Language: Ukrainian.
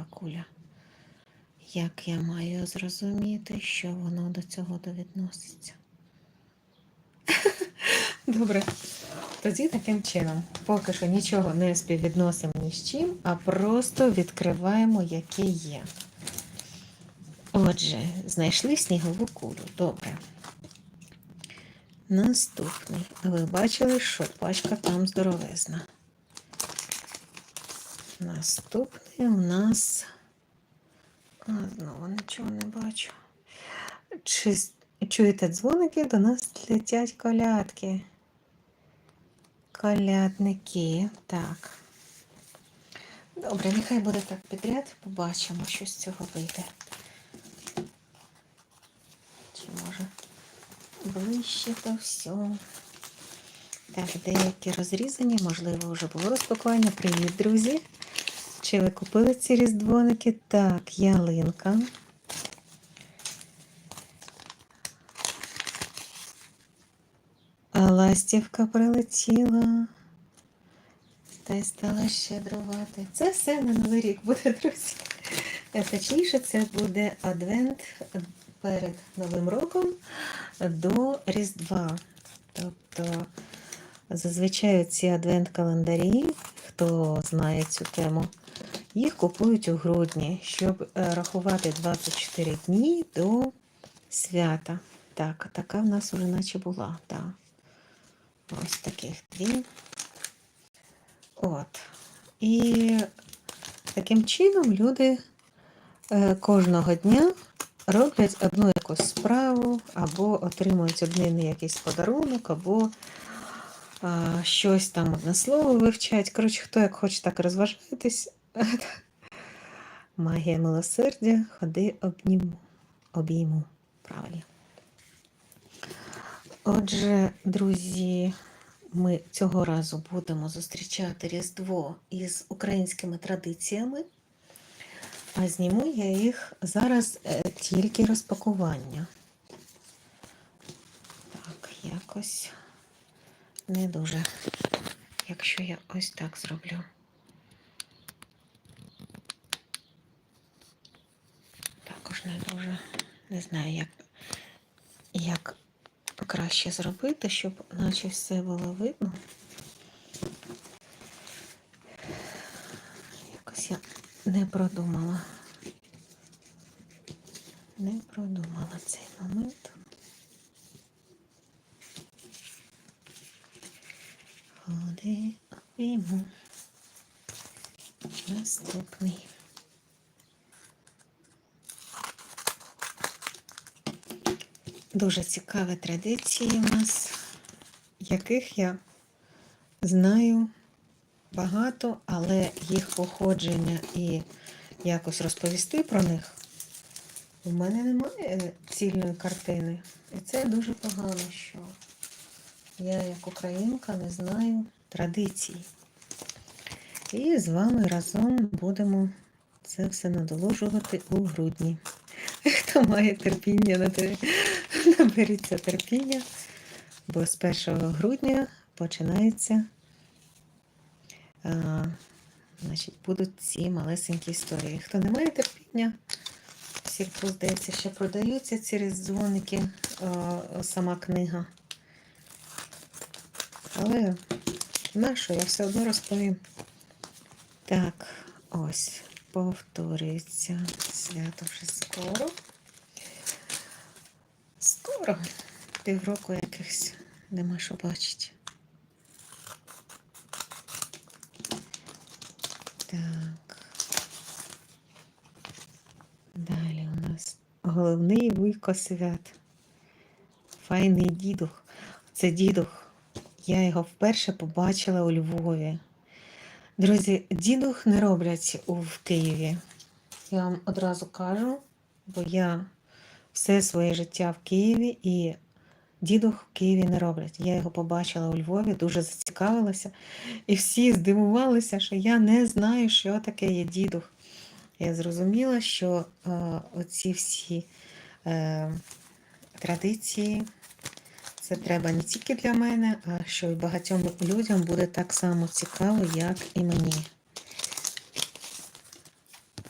снігова куля. Як я маю зрозуміти, що воно до цього довідноситься? Добре. Тоді таким чином, поки що нічого не співвідносимо ні з чим, а просто відкриваємо, яке є. Отже, знайшли снігову кулю. Добре. Наступний. Ви бачили, що пачка там здоровезна. Наступний у нас. Знову нічого не бачу. Чи чуєте дзвоники? До нас летять колядки. Колядники. Так. Добре, нехай буде так підряд. Побачимо, що з цього вийде. Чи може ближче до всього. Так, деякі розрізані, можливо, вже було розпакування. Привіт, друзі! Чи ви купили ці різдвоники? Так, ялинка. Ластівка прилетіла. Та й стала щедрувати. Це все на Новий рік буде, друзі. Е, Точніше, це буде адвент перед Новим роком до Різдва. Тобто, зазвичай ці адвент-календарі, хто знає цю тему, їх купують у грудні, щоб е, рахувати 24 дні до свята. Так, така в нас вже наче була. Так. Ось таких дві. От. І таким чином люди е, кожного дня роблять одну якусь справу, або отримують один якийсь подарунок, або а, щось там одне слово вивчають. Коротше, хто як хоче так розважатись. Магія милосердя, ходи обніму. Обійму. Правильно. Отже, друзі, ми цього разу будемо зустрічати Різдво із українськими традиціями. А зніму я їх зараз е, тільки розпакування. Так, якось не дуже, якщо я ось так зроблю. Не дуже. Не знаю, як, як краще зробити, щоб наче все було видно. Якось я не продумала. Не продумала цей момент. Ходи обійму. Наступний. Дуже цікаві традиції у нас, яких я знаю багато, але їх походження і якось розповісти про них у мене немає цільної картини. І це дуже погано, що я, як українка, не знаю традицій. І з вами разом будемо це все надоложувати у грудні. Хто має терпіння, набери- наберіться терпіння, бо з 1 грудня починається, а, значить, будуть ці малесенькі історії. Хто не має терпіння, хто здається, ще продаються ці дзвоники, сама книга. Але на що, я все одно розповім. Так, ось, повторюється свято вже скоро. Скоро. Півроку якихось нема що бачити. Так. Далі у нас головний вуйко свят. Файний дідух. Це дідух. Я його вперше побачила у Львові. Друзі, дідух не роблять в Києві. Я вам одразу кажу, бо я все своє життя в Києві і дідух в Києві не роблять. Я його побачила у Львові, дуже зацікавилася, і всі здивувалися, що я не знаю, що таке є дідух. Я зрозуміла, що е, оці всі е, традиції це треба не тільки для мене, а що й багатьом людям буде так само цікаво, як і мені.